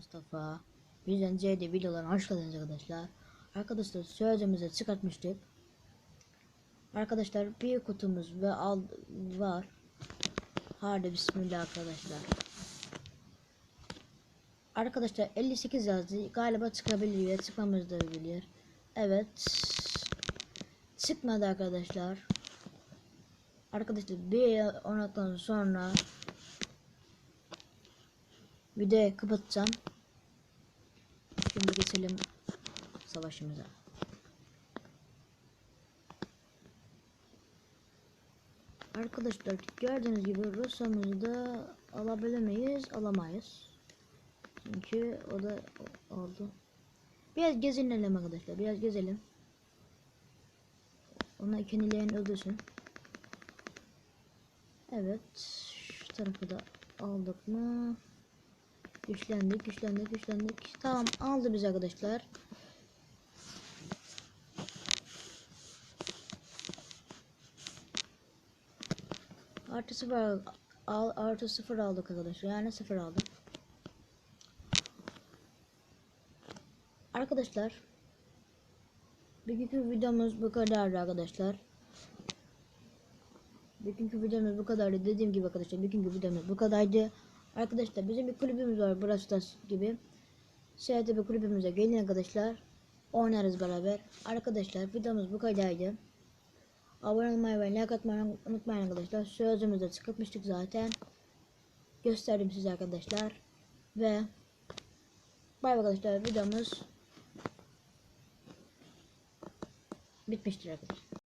Mustafa. Bizden C'de videolarına hoş geldiniz arkadaşlar. Arkadaşlar sözümüzü çıkartmıştık. Arkadaşlar bir kutumuz ve al var. Hadi bismillah arkadaşlar. Arkadaşlar 58 yazdı. Galiba çıkabilir ya çıkmamız da bilir. Evet. Çıkmadı arkadaşlar. Arkadaşlar bir ondan sonra videoyu kapatacağım. Şimdi geçelim savaşımıza. Arkadaşlar gördüğünüz gibi Rusya'mızı da alabilemeyiz, alamayız. Çünkü o da oldu. Biraz gezinelim arkadaşlar, biraz gezelim. Ona kendilerini öldürsün. Evet, şu tarafı da aldık mı? Güçlendik, güçlendik, güçlendik. Tamam, aldı biz arkadaşlar. Artı sıfır al, artı sıfır aldık arkadaşlar. Yani sıfır aldık. Arkadaşlar Bugünkü videomuz bu kadardı arkadaşlar. Bugünkü videomuz bu kadardı. Dediğim gibi arkadaşlar bugünkü videomuz bu kadardı. Arkadaşlar bizim bir kulübümüz var Brawl Stars gibi. Bir kulübümüze gelin arkadaşlar. Oynarız beraber. Arkadaşlar videomuz bu kadardı. Abone olmayı ve like atmayı unutmayın arkadaşlar. Sözümüzde çıkartmıştık zaten. Gösterdim size arkadaşlar. Ve bay arkadaşlar videomuz bitmiştir arkadaşlar.